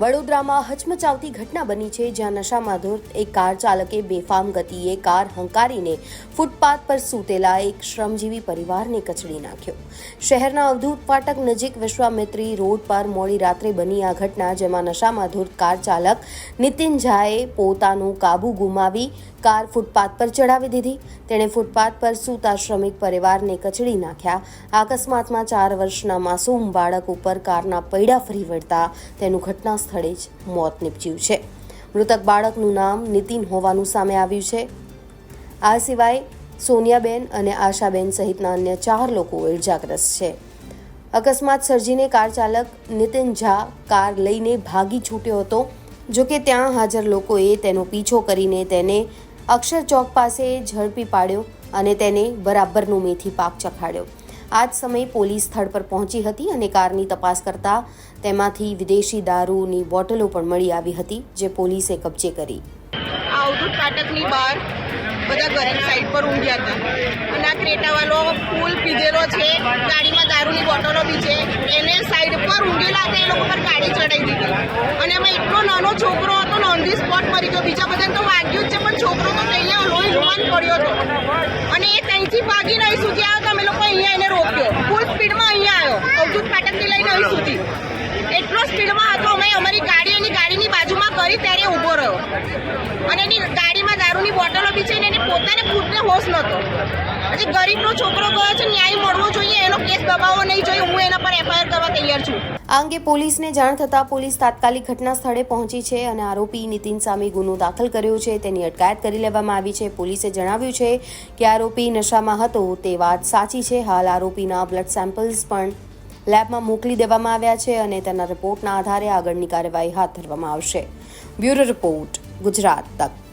વડોદરામાં હચમચાવતી ઘટના બની છે જ્યાં નશામાં ધૂત એક કાર ચાલકે બેફામ ગતિએ કાર હંકારીને ફૂટપાથ પર સૂતેલા એક શ્રમજીવી પરિવારને કચડી નાખ્યો. શહેરના અવધૂત ફાટક નજીક વિશ્વામિત્રી રોડ પર મોડી રાત્રે બની આ ઘટના, જેમાં નશામાં ધૂત કાર ચાલક નીતિન ઝાએ પોતાનું કાબુ ગુમાવી કાર ફૂટપાથ પર ચડાવી દીધી. તેણે ફૂટપાથ પર સૂતા શ્રમિક પરિવારને કચડી નાખ્યા. અકસ્માતમાં ચાર વર્ષના માસૂમ બાળક ઉપર કારના પૈડા ફરી વળતા તેનું ઘટના સ્થળે જ મોત નીપજ્યું છે. મૃતક બાળકનું નામ નીતિન હોવાનું સામે આવ્યું છે. આ સિવાય સોનિયાબેન અને આશાબેન સહિતના અન્ય ચાર લોકો ઇજાગ્રસ્ત છે. અકસ્માત સર્જીને કાર ચાલક નીતિન ઝા કાર લઈને ભાગી છૂટ્યો હતો. જોકે ત્યાં હાજર લોકોએ તેનો પીછો કરીને તેને અક્ષર ચોક પાસે ઝડપી પાડ્યો અને તેને બરાબરનો મેથી પાક ચખાડ્યો. આ જ સમયે પોલીસ સ્થળ પર પહોંચી હતી અને કારની તપાસ કરતા તેમાંથી વિદેશી દારૂની બોટલો પણ મળી આવી હતી, જે પોલીસે કબજે કરી. આવતું ફાટકની બહાર બધા ઘરની સાઈડ પર ઊંઘ્યા હતા. અને આ ક્રેટાવાળો ફૂલ પીધેલો છે, ગાડીમાં દારૂની બોટલો બી છે. એને સાઈડ પર ઊંઘેલા હતા, એ લોકો પર ગાડી ચડાવી દીધી. અને એમાં એટલો નાનો છોકરો હતો ને ઓન ધી સ્પોટ મરી ગયો. બીજા બધાને તો વાગ્યું જ છે, પણ છોકરો તો કહીએ લોહી લુહાન પડ્યો હતો. એ ત્યાંથી ભાગીને અહીં સુધી આવ્યો તો અમે લોકો અહીંયા એને રોક્યો. ફૂલ સ્પીડમાં અહીંયા આવ્યો. અવધૂત ફાટકથી લઈને અહીં સુધી. એટલો સ્પીડમાં હતો અમે અમારી ગાડી એની ગાડીની બાજુમાં કરી ત્યારે ઊભો રહ્યો. અને એની ગાડીમાં દારૂની બોટલો બી છે ને એને પોતાને ફૂટને હોશ નહોતો. પછી ગરીબનો છોકરો ગયો છે ન્યાય મળવો જોઈએ એનો કેસ દબાવવો નહીં જોઈએ હું એના પર એફઆઈઆર કરવા તૈયાર છું આ અંગે પોલીસને જાણ થતાં પોલીસ તાત્કાલિક ઘટના સ્થળે પહોંચી છે અને આરોપી નીતિન સામે ગુનો દાખલ કર્યો છે. તેની અટકાયત કરી લેવામાં આવી છે. પોલીસે જણાવ્યું છે કે આરોપી નશામાં હતો. તે વાત સાચી છે. હાલ આરોપીના બ્લડ સેમ્પલ્સ પણ લેબમાં મોકલી દેવામાં આવ્યા છે અને તેના રિપોર્ટના આધારે આગળની કાર્યવાહી હાથ ધરવામાં આવશે. બ્યુરો રિપોર્ટ ગુજરાત તક.